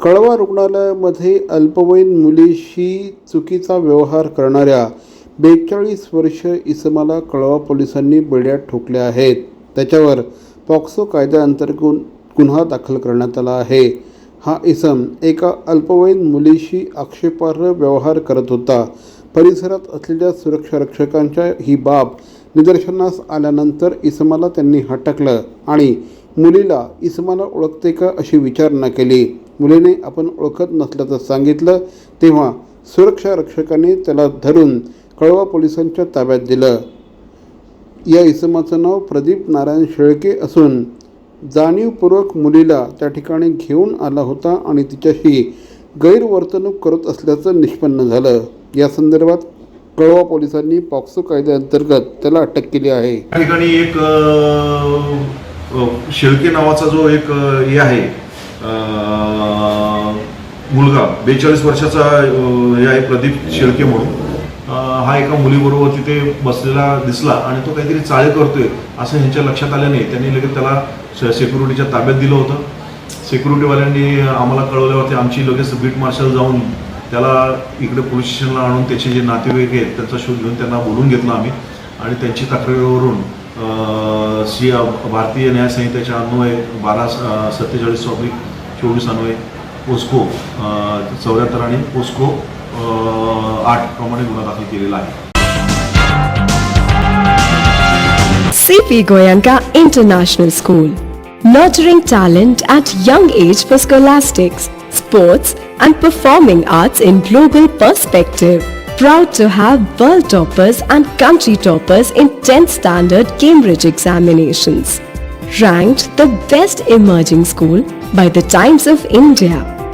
कळवा रुग्णालयामध्ये अल्पवयीन मुलीशी चुकीचा व्यवहार करणाऱ्या बेचाळीस वर्ष इसमाला कळवा पोलिसांनी बेड्यात ठोकल्या आहेत. त्याच्यावर पॉक्सो कायद्याअंतर्गत गुन्हा दाखल करण्यात आला आहे. हा इसम एका अल्पवयीन मुलीशी आक्षेपार्ह व्यवहार करत होता. परिसरात असलेल्या सुरक्षा रक्षकांच्या ही बाब निदर्शनास आल्यानंतर इसमाला त्यांनी हटकलं आणि मुलीला इसमाला ओळखते का अशी विचारणा केली. मुलीने आपण ओळखत नसल्याचं सांगितलं तेव्हा सुरक्षा रक्षकाने त्याला धरून कळवा पोलिसांच्या ताब्यात दिलं. या इसमाचं नाव प्रदीप नारायण शेळके असून जाणीवपूर्वक मुलीला त्या ठिकाणी घेऊन आला होता आणि तिच्याशी गैरवर्तणूक करत असल्याचं निष्पन्न झालं. या संदर्भात कळवा पोलिसांनी पॉक्सो कायद्याअंतर्गत त्याला अटक केली आहे. त्या ठिकाणी एक शेळके नावाचा जो एक हे आहे मुलगा बेचाळीस वर्षाचा हे आहे प्रदीप शेळके म्हणून. हा एका मुलीबरोबर तिथे बसलेला दिसला आणि तो काहीतरी चाळे करतोय असं ह्यांच्या लक्षात आल्याने त्यांनी लगेच त्याला सिक्युरिटीच्या ताब्यात दिलं होतं. सिक्युरिटीवाल्यांनी आम्हाला कळवल्यावरती आमची लगेच बीट मार्शल जाऊन त्याला इकडे पोलीस स्टेशनला आणून त्याचे जे नातेवाईक आहेत त्यांचा शोध घेऊन त्यांना बोलून घेतलं आम्ही. आणि त्यांची तक्रारीवरून सी भारतीय न्यायसंहितेच्या अन्वये बारा सत्तेचाळीस ऑब्लिक चोवीस अन्वये पोस्को चौऱ्याहत्तर आणि पोस्को अ, आठ प्रमाणे गुन्हा दाखल केलेला आहे CP Goyanka International School. Nurturing talent at young age for scholastics, sports, and performing arts in global perspective. Proud to have world toppers and country toppers in 10th standard Cambridge examinations. Ranked the best emerging school by the Times of India